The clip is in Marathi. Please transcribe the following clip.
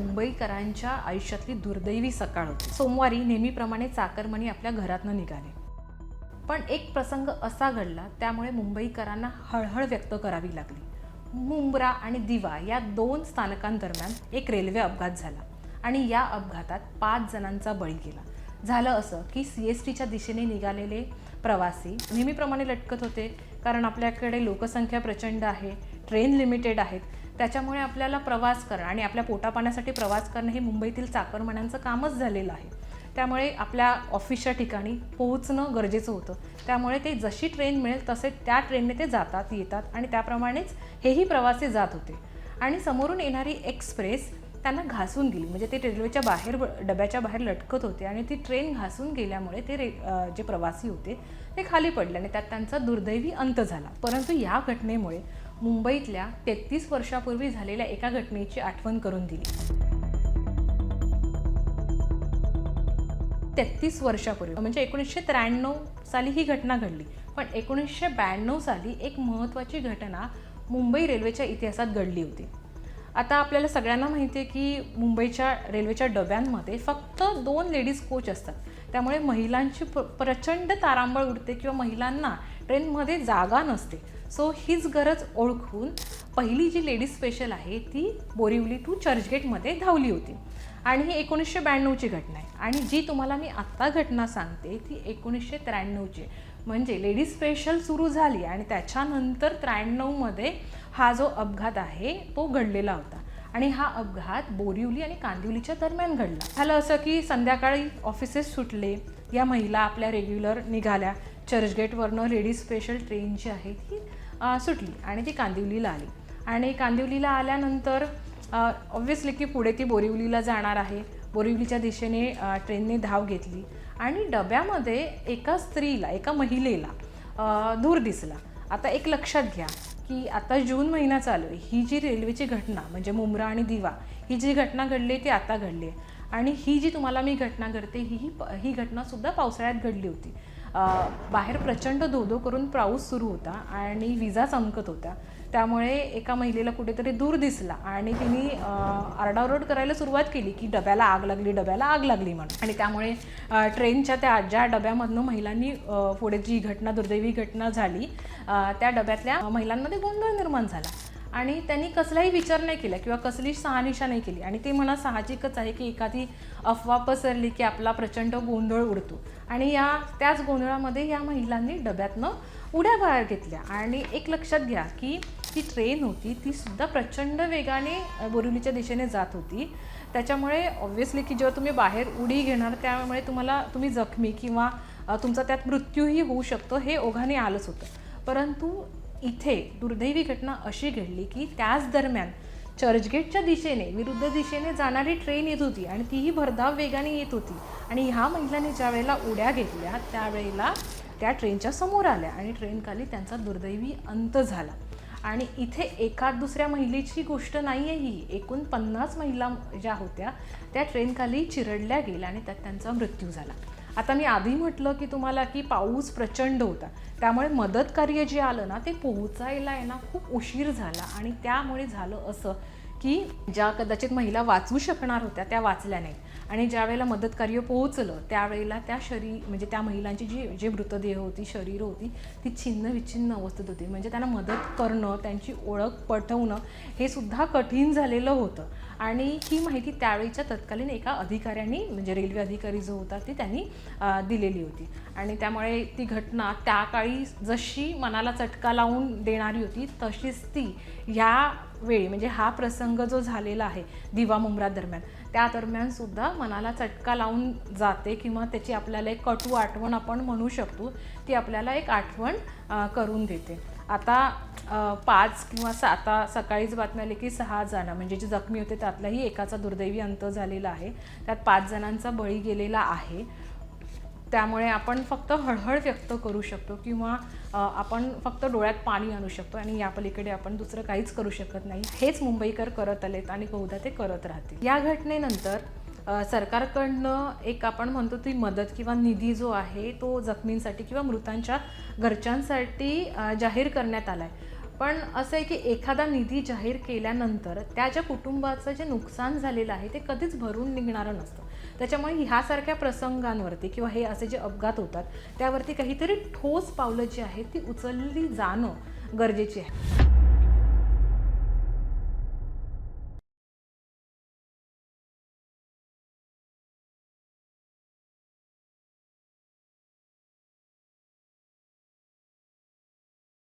मुंबईकरांच्या आयुष्यातली दुर्दैवी सकाळ होती. सोमवारी नेहमीप्रमाणे चाकरमणी आपल्या घरातनं निघाले. पण एक प्रसंग असा घडला त्यामुळे मुंबईकरांना हळहळ व्यक्त करावी लागली. मुंब्रा आणि दिवा या दोन स्थानकांदरम्यान एक रेल्वे अपघात झाला आणि या अपघातात पाच जणांचा बळी गेला. झालं असं की सी एस टीच्या दिशेने निघालेले प्रवासी नेहमीप्रमाणे लटकत होते कारण आपल्याकडे लोकसंख्या प्रचंड आहे ट्रेन लिमिटेड आहेत त्याच्यामुळे आपल्याला प्रवास करणं आणि आपल्या पोटापाण्यासाठी प्रवास करणं हे मुंबईतील चाकरमान्यांचं कामच झालेलं आहे. त्यामुळे आपल्या ऑफिसच्या ठिकाणी पोहोचणं गरजेचं होतं. त्यामुळे ते जशी ट्रेन मिळेल तसे त्या ट्रेनने ते जातात येतात आणि त्याप्रमाणेच हेही प्रवासी जात होते. आणि समोरून येणारी एक्सप्रेस त्यांना घासून गेली. म्हणजे ते रेल्वेच्या बाहेर डब्याच्या बाहेर लटकत होते आणि ती ट्रेन घासून गेल्यामुळे ते रे जे प्रवासी होते ते खाली पडले आणि त्यात त्यांचा दुर्दैवी अंत झाला. परंतु या घटनेमुळे मुंबईतल्या तेहतीस वर्षापूर्वी झालेल्या एका घटनेची आठवण करून दिली. तेहतीस वर्षापूर्वी म्हणजे एकोणीसशे त्र्याण्णव साली ही घटना घडली. पण एकोणीसशे ब्याण्णव साली एक महत्त्वाची घटना मुंबई रेल्वेच्या इतिहासात घडली होती. आता आपल्याला सगळ्यांना माहिती आहे की मुंबईच्या रेल्वेच्या डब्यांमध्ये फक्त दोन लेडीज कोच असतात. त्यामुळे महिलांची प्र प्रचंड तारांबळ उडते किंवा महिलांना ट्रेनमध्ये जागा नसते. सो हीच गरज ओळखून पहिली जी लेडीज स्पेशल आहे ती बोरिवली टू चर्चगेटमध्ये धावली होती. आणि ही एकोणीसशे ब्याण्णवची घटना आहे. आणि जी तुम्हाला मी आत्ता घटना सांगते ती एकोणीसशे त्र्याण्णवची म्हणजे लेडीज स्पेशल सुरू झाली आणि त्याच्यानंतर त्र्याण्णवमध्ये हा जो अपघात आहे तो घडलेला होता. आणि हा अपघात बोरिवली आणि कांदिवलीच्या दरम्यान घडला. झालं असं की संध्याकाळी ऑफिसेस सुटले या महिला आपल्या रेग्युलर निघाल्या. चर्चगेटवरनं लेडीज स्पेशल ट्रेन जी आहे ती सुटली आणि ती कांदिवलीला आली. आणि कांदिवलीला आल्यानंतर ऑब्व्हियसली की पुढे ती बोरिवलीला जाणार आहे. बोरिवलीच्या दिशेने ट्रेनने धाव घेतली. आणि डब्यामध्ये एका स्त्रीला एका महिलेला धूर दिसला. आता एक लक्षात घ्या की आता जून महिना चालू आहे. ही जी रेल्वेची घटना म्हणजे मुंब्रा आणि दिवा ही जी घटना घडली आहे ती आता घडली आहे. आणि ही जी तुम्हाला मी घटना घडते ही ही ही घटनासुद्धा पावसाळ्यात घडली होती. बाहेर प्रचंड धोधो करून पाऊस सुरू होता आणि विजा चमकत होत्या. त्यामुळे एका महिलेला कुठेतरी दूर दिसला आणि तिने आरडाओरड करायला सुरुवात केली की डब्याला आग लागली डब्याला आग लागली म्हणून. आणि त्यामुळे ट्रेनच्या त्या ज्या डब्यामधनं महिलांनी पुढे जी घटना दुर्दैवी घटना झाली त्या डब्यातल्या महिलांमध्ये गोंधळ निर्माण झाला. आणि त्यांनी कसलाही विचार नाही केला किंवा कसली सहानिशा नाही केली. आणि ते मला साहजिकच आहे की एखादी अफवा पसरली की आपला प्रचंड गोंधळ उडतो. आणि या त्याच गोंधळामध्ये या महिलांनी डब्यातनं उड्या बाहेर घेतल्या. आणि एक लक्षात घ्या की ती ट्रेन होती ती सुद्धा प्रचंड वेगाने बोरिवलीच्या दिशेने जात होती. त्याच्यामुळे ऑब्व्हियसली की जेव्हा तुम्ही बाहेर उडी घेणार त्यामुळे तुम्हाला तुम्ही जखमी किंवा तुमचा त्यात मृत्यूही होऊ शकतो हे ओघाने आलंच होतं. परंतु इथे दुर्दैवी घटना अशी घडली की त्याच दरम्यान चर्चगेटच्या दिशेने विरुद्ध दिशेने जाणारी ट्रेन येत होती आणि तीही भरधाव वेगाने येत होती. आणि ह्या महिलांनी ज्या वेळेला उड्या घेतल्या त्यावेळेला त्या ट्रेनच्या समोर आल्या आणि ट्रेनखाली त्यांचा दुर्दैवी अंत झाला. आणि इथे एका दुसऱ्या महिलेची गोष्ट नाही आहे ही. एकूण पन्नास महिला ज्या होत्या त्या ट्रेनखाली चिरडल्या गेल्या आणि त्यात त्यांचा मृत्यू झाला. आता मी आधी म्हटलं की तुम्हाला की पाऊस प्रचंड होता. त्यामुळे मदत कार्य जे आलं ना ते पोहोचायला आहे ना खूप उशीर झाला. आणि त्यामुळे झालं असं. की ज्या कदाचित महिला वाचू शकणार होत्या त्या वाचल्या नाहीत आणि ज्या वेळेला मदत कार्य पोहोचलं त्यावेळेला त्या शरीर म्हणजे त्या महिलांची जी जे मृतदेह होती शरीर होती ती छिन्न विच्छिन्न अवस्थेत होती. म्हणजे त्यांना मदत करणं त्यांची ओळख पटवणं हे सुद्धा कठीण झालेलं होतं. आणि ही माहिती त्यावेळीच्या तत्कालीन एका अधिकाऱ्यांनी म्हणजे रेल्वे अधिकारी जो होता ती त्यांनी दिलेली होती. आणि त्यामुळे ती घटना त्या काळी जशी मनाला चटका लावून देणारी होती तशीच ती ह्या वेळी म्हणजे हा प्रसंग जो झालेला आहे दिवा मुंब्रा दरम्यान त्या दरम्यान सुद्धा मनाला चटका लावून जाते किंवा त्याची आपल्याला एक कटू आठवण आपण म्हणू शकतो ती आपल्याला एक आठवण करून देते. आता पाच किंवा सा आता सकाळीच बातमी आली की सहा जण म्हणजे जे जखमी होते त्यातलाही एकाचा दुर्दैवी अंत झालेला आहे. त्यात पाच जणांचा बळी गेलेला आहे. त्यामुळे आपण फक्त हळहळ व्यक्त करू शकतो किंवा आपण फक्त डोळ्यात पाणी आणू शकतो आणि या पलीकडे आपण दुसरं काहीच करू शकत नाही. हेच मुंबईकर करत आलेत आणि बहुधा ते करत राहतील. या घटनेनंतर सरकारकडनं एक आपण म्हणतो ती मदत किंवा निधी जो आहे तो जखमींसाठी किंवा मृतांच्या घरच्यांसाठी जाहीर करण्यात आला आहे पण असं आहे की एखादा निधी जाहीर केल्यानंतर त्या ज्या कुटुंबाचं जे नुकसान झालेलं आहे ते कधीच भरून निघणारं नसतं. त्याच्यामुळे ह्यासारख्या प्रसंगांवरती किंवा हे असे जे अपघात होतात त्यावरती काहीतरी ठोस पावलं जी आहेत ती उचलली जाणं गरजेची आहे.